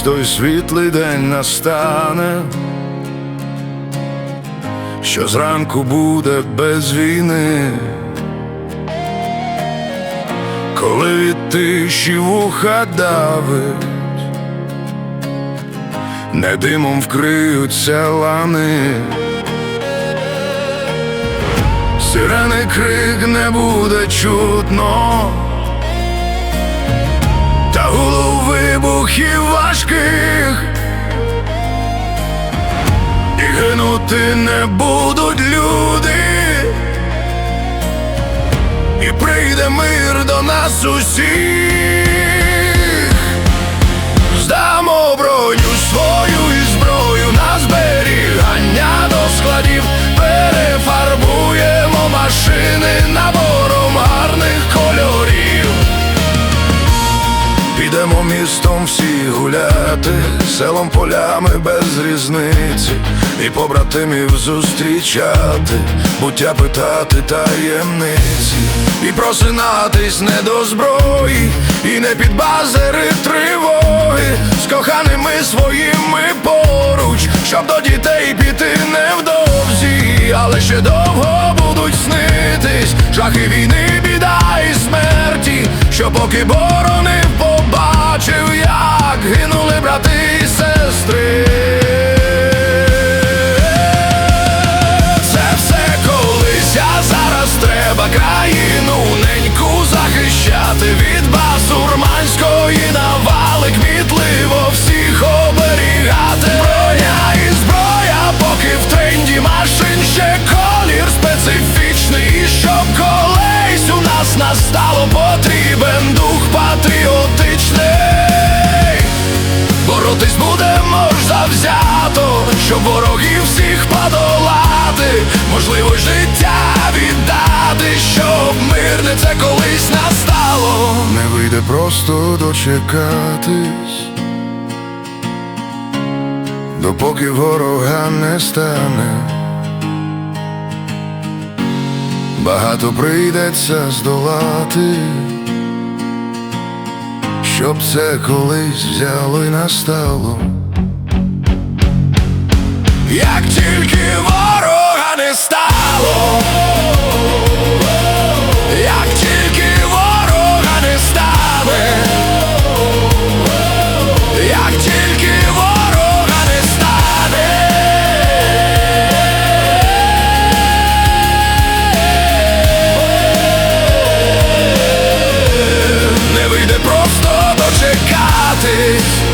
той світлий день настане, що зранку буде без війни, коли від тиші вуха давить, не димом вкриються лани. Сирени крик не буде чутно, та гулу вибухів важких, і гинути не будуть люди, і прийде мир до нас усіх, гуляти, селом полями без різниці, і побратимів зустрічати, буття питати таємниці, і просинатись не до зброї, і не під базери тривоги, з коханими своїми поруч, щоб до дітей піти невдовзі, але ще довго будуть снитись жахи війни, біда і смерті, що поки боронив, країну неньку захищати від басурманської навали кмітливо всіх оберігати. Броня і зброя, поки в тренді машин ще колір специфічний, і щоб колись у нас настало потрібен дух патріотичний. Боротись будемо ж завзято, щоб ворогів всіх подолати, можливо, життя дочекатись, допоки ворога не стане. Багато прийдеться здолати щоб це колись взяло й настало. Як тільки ворога не стало, sich